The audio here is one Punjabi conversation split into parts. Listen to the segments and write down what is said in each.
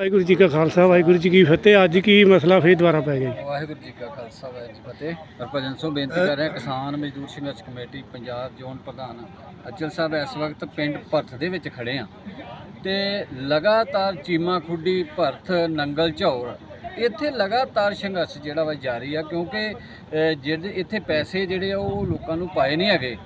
ਵਾਹਿਗੁਰੂ ਜੀ ਕਾ ਖਾਲਸਾ ਵਾਹਿਗੁਰੂ ਜੀ ਕੀ ਫਤਿਹ। ਅੱਜ ਕੀ ਮਸਲਾ ਫੇਰ ਦੁਬਾਰਾ ਪੈ ਗਿਆ ਜੀ? ਵਾਹਿਗੁਰੂ ਜੀ ਕਾ ਖਾਲਸਾ ਵਾਹਿਗੁਰੂ ਜੀ ਕੀ ਫਤਿਹ। ਹਰਭਜਨ ਸਿੰਘ ਬੇਨਤੀ ਕਰ ਰਿਹਾ ਕਿਸਾਨ ਮਜ਼ਦੂਰ ਸੰਘਰਸ਼ ਕਮੇਟੀ ਪੰਜਾਬ ਜ਼ੋਨ ਪ੍ਰਧਾਨ ਅਚਲ ਸਾਹਿਬ ਇਸ ਵਕਤ ਪਿੰਡ ਭਰਥ ਦੇ ਵਿੱਚ ਖੜੇ ਆ। ਤੇ ਲਗਾਤਾਰ ਚੀਮਾ ਖੁੱਡੀ ਭਰਥ ਨੰਗਲ ਝੌਰ ਇੱਥੇ ਲਗਾਤਾਰ ਸੰਘਰਸ਼ ਜਿਹੜਾ ਵਾ ਜਾਰੀ ਆ ਕਿਉਂਕਿ ਅ, ਜਿਹੜੇ ਇੱਥੇ ਪੈਸੇ ਜਿਹੜੇ ਆ ਉਹ ਲੋਕਾਂ ਨੂੰ ਪਾਏ ਨਹੀਂ ਹੈਗੇ।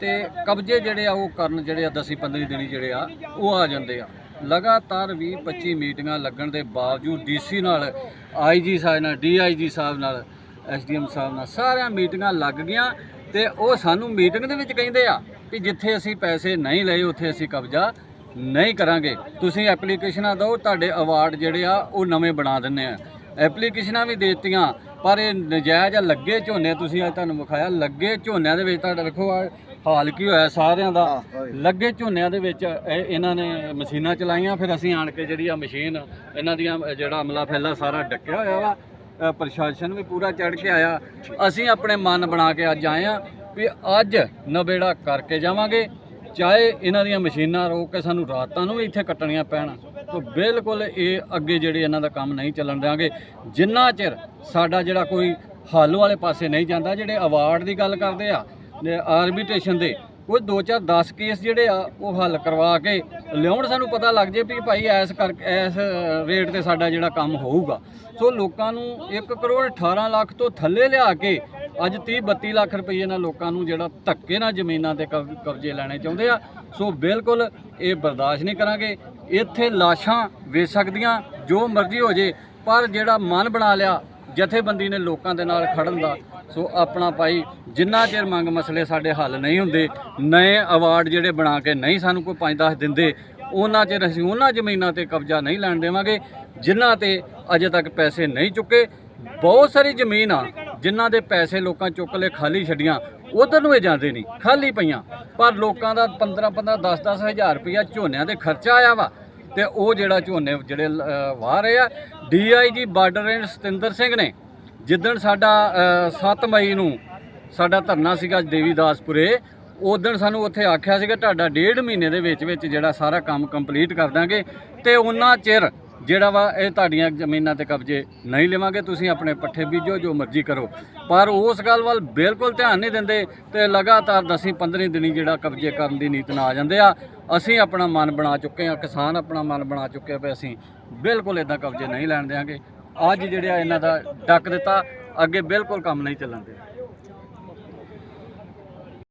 ਤੇ ਕਬਜ਼ੇ ਜਿਹੜੇ ਆ ਉਹ ਕਰਨ ਜਿਹੜੇ ਆ 10 15 ਦਿਨੀ ਜਿਹੜੇ ਆ ਉਹ ਆ ਜਾਂਦੇ ਆ। ਲਗਾਤਾਰ 20 25 ਮੀਟਿੰਗਾਂ ਲੱਗਣ ਦੇ ਬਾਵਜੂਦ ਡੀਸੀ ਨਾਲ ਆਈਜੀ ਸਾਹਿਬ ਨਾਲ ਡੀਆਈਜੀ ਸਾਹਿਬ ਨਾਲ ਐਸਡੀਐਮ ਸਾਹਿਬ ਨਾਲ ਸਾਰੀਆਂ ਮੀਟਿੰਗਾਂ ਲੱਗ ਗਈਆਂ ਤੇ ਉਹ ਸਾਨੂੰ ਮੀਟਿੰਗ ਦੇ ਵਿੱਚ ਕਹਿੰਦੇ ਆ ਕਿ ਜਿੱਥੇ ਅਸੀਂ ਪੈਸੇ ਨਹੀਂ ਲਏ, ਉੱਥੇ ਅਸੀਂ ਕਬਜ਼ਾ ਨਹੀਂ ਕਰਾਂਗੇ। ਤੁਸੀਂ ਐਪਲੀਕੇਸ਼ਨਾਂ ਦਿਓ, ਤੁਹਾਡੇ ਅਵਾਰਡ ਜਿਹੜੇ ਆ, ਉਹ ਨਵੇਂ ਬਣਾ ਦਿੰਨੇ ਆ। ਐਪਲੀਕੇਸ਼ਨਾਂ ਵੀ ਦੇ ਦਿੱਤੀਆਂ, ਪਰ ਇਹ ਨਜਾਇਜ਼ ਆ, ਲੱਗੇ ਝੋਨੇ, ਤੁਸੀਂ ਅੱਜ ਤੁਹਾਨੂੰ ਵਿਖਾਇਆ, ਲੱਗੇ ਝੋਨਿਆਂ ਦੇ ਵਿੱਚ ਤੁਹਾਡਾ ਵੇਖੋ ਆ ਹਾਲ ਕੀ ਹੋਇਆ ਸਾਰਿਆਂ ਦਾ? ਲੱਗੇ ਝੋਨਿਆਂ ਦੇ ਵਿੱਚ ਇਹ- ਇਹਨਾਂ ਨੇ ਮਸ਼ੀਨਾਂ ਚਲਾਈਆਂ ਫਿਰ ਅਸੀਂ ਆਣ ਕੇ ਜਿਹੜੀ ਆ ਮਸ਼ੀਨ ਇਹਨਾਂ ਦੀਆਂ ਜਿਹੜਾ ਅਮਲਾ ਫੈਲਾ ਸਾਰਾ ਡੱਕਿਆ ਹੋਇਆ ਵਾ। ਅ, ਪ੍ਰਸ਼ਾਸਨ ਵੀ ਪੂਰਾ ਚੜ ਕੇ ਆਇਆ। ਅਸੀਂ ਆਪਣੇ ਮਨ ਬਣਾ ਕੇ ਅੱਜ ਆਏ ਆ ਵੀ ਅੱਜ ਨਵੇੜਾ ਕਰਕੇ ਜਾਵਾਂਗੇ ਚਾਹੇ ਇਹਨਾਂ ਦੀਆਂ ਮਸ਼ੀਨਾਂ ਰੋਕ ਕੇ ਸਾਨੂੰ ਰਾਤਾਂ ਨੂੰ ਵੀ ਇੱਥੇ ਕੱਟਣੀਆਂ ਪੈਣ ਤਾਂ ਬਿਲਕੁਲ ਇਹ ਅੱਗੇ ਜਿਹੜੇ ਇਹਨਾਂ ਦਾ ਕੰਮ ਨਹੀਂ ਚੱਲਣ ਦਿਆਂਗੇ। ਜਿੰਨਾ ਚਿਰ ਸਾਡਾ ਜਿਹੜਾ ਕੋਈ ਹੱਲ ਵਾਲੇ ਪਾਸੇ ਨਹੀਂ ਜਾਂਦਾ ਜਿਹੜੇ ਅਵਾਰਡ ਦੀ ਗੱਲ ਕਰਦੇ ਆ ਆਰਬਿਟ੍ਰੇਸ਼ਨ ਦੇ। ਕੋਈ 2 4 10 ਕੇਸ ਜਿਹੜੇ ਆ, ਉਹ ਹੱਲ ਕਰਵਾ ਕੇ ਲਿਆਉਣ ਸਾਨੂੰ ਪਤਾ ਲੱਗ ਜੇ ਵੀ ਭਾਈ ਐਸ ਕਰ, ਐਸ ਰੇਟ ਤੇ ਸਾਡਾ ਜਿਹੜਾ ਕੰਮ ਹੋਊਗਾ। ਸੋ ਲੋਕਾਂ ਨੂੰ 1 ਕਰੋੜ 18 ਲੱਖ ਤੋਂ ਥੱਲੇ ਲਿਆ ਕੇ ਅੱਜ 30 32 ਲੱਖ ਰੁਪਏ ਨਾਲ ਲੋਕਾਂ ਨੂੰ ਜਿਹੜਾ ਧੱਕੇ ਨਾਲ ਜ਼ਮੀਨਾਂ ਤੇ ਕਬ- ਕਬਜ਼ੇ ਲੈਣੇ ਚਾਹੁੰਦੇ ਆ। ਸੋ ਬਿਲਕੁਲ ਇਹ ਬਰਦਾਸ਼ਤ ਨਹੀਂ ਕਰਾਂਗੇ। ਇੱਥੇ ਲਾਸ਼ਾਂ ਵੇਚ ਸਕਦੀਆਂ, ਜੋ ਮਰਜ਼ੀ ਹੋ ਜੇ, ਪਰ ਜਿਹੜਾ ਮਨ ਬਣਾ ਲਿਆ ਜਥੇਬੰਦੀ ਨੇ ਲੋਕਾਂ ਦੇ ਨਾਲ ਖੜਨ ਦਾ ਸੋ ਆਪਣਾ ਭਾਈ, ਜਿੰਨਾ ਚਿਰ ਮੰਗ ਮਸਲੇ ਸਾਡੇ ਹੱਲ ਨਹੀਂ ਹੁੰਦੇ ਨਵੇਂ ਅਵਾਰਡ ਜਿਹੜੇ ਬਣਾ ਕੇ ਨਹੀਂ ਸਾਨੂੰ ਕੋਈ 5-10 ਦਿੰਦੇ, ਉਹਨਾਂ ਚਿਰ ਅਸੀਂ ਉਹਨਾਂ ਜ਼ਮੀਨਾਂ ਤੇ ਕਬਜ਼ਾ ਨਹੀਂ ਲੈਣ ਦੇਵਾਂਗੇ, ਜਿਨ੍ਹਾਂ ਤੇ ਅਜੇ ਤੱਕ ਪੈਸੇ ਨਹੀਂ ਚੁੱਕੇ। ਬਹੁਤ ਸਾਰੀ ਜ਼ਮੀਨ ਆ, ਜਿਨ੍ਹਾਂ ਦੇ ਪੈਸੇ ਲੋਕਾਂ ਚੁੱਕ ਲਏ, ਖਾਲੀ ਛੱਡੀਆਂ, ਉਧਰ ਨੂੰ ਇਹ ਜਾਂਦੇ ਨਹੀਂ, ਖਾਲੀ ਪਈਆਂ। ਪਰ ਲੋਕਾਂ ਦਾ 15 15 10 10 ਹਜ਼ਾਰ ਰੁਪਇਆ ਝੋਨਿਆਂ ਦੇ ਖਰਚਾ ਆਇਆ ਵਾ। ਤੇ ਉਹ ਜਿਹੜਾ ਝੋਨੇ ਜਿਹੜੇ ਵਾਹ ਰਹੇ ਆ DIG border range Satinder Singh ਨੇ ਜਿੱਦਣ ਸਾਡਾ ਅ, 7 ਮਈ ਨੂੰ ਸਾਡਾ ਧਰਨਾ ਸੀਗਾ ਦੇਵੀਦਾਸਪੁਰੇ ਉਦੋਂ ਸਾਨੂੰ ਉੱਥੇ ਆਖਿਆ ਸੀਗਾ ਤੁਹਾਡਾ ਡੇਢ ਮਹੀਨੇ ਦੇ ਵਿੱਚ ਵਿੱਚ ਜਿਹੜਾ ਸਾਰਾ ਕੰਮ ਕੰਪਲੀਟ ਕਰ ਦਾਂਗੇ ਤੇ ਉਹਨਾਂ ਚਿਰ ਜਿਹੜਾ ਵਾ ਇਹ ਤੁਹਾਡੀਆਂ ਜ਼ਮੀਨਾਂ ਤੇ ਕਬਜ਼ੇ ਨਹੀਂ ਲਵਾਂਗੇ ਤੁਸੀਂ ਆਪਣੇ ਪੱਠੇ ਬੀਜੋ ਜੋ ਮਰਜ਼ੀ ਕਰੋ। ਪਰ ਉਸ ਗੱਲ ਵੱਲ ਬਿਲਕੁਲ ਧਿਆਨ ਨਹੀਂ ਦਿੰਦੇ ਤੇ ਲਗਾਤਾਰ 10 15 ਦਿਨੀ ਜਿਹੜਾ ਕਬਜ਼ੇ ਕਰਨ ਦੀ ਨੀਤ ਨਾਲ ਆ ਜਾਂਦੇ ਆ। ਅਸੀਂ ਆਪਣਾ ਮਨ ਬਣਾ ਚੁੱਕੇ ਆ ਕਿਸਾਨ ਆਪਣਾ ਮਨ ਬਣਾ ਚੁੱਕੇ ਆ ਵੀ ਅਸੀਂ ਬਿਲਕੁਲ ਇਦਾਂ ਕਬਜ਼ੇ ਨਹੀਂ ਲੈਣ ਦਿਆਂਗੇ। ਅੱਜ ਜਿਹੜੇ ਆ ਇਹਨਾਂ ਦਾ ਡੱਕ ਦਿੱਤਾ, ਅੱਗੇ ਬਿਲਕੁਲ ਕੰਮ ਨਹੀਂ ਚੱਲਣ ਦੇ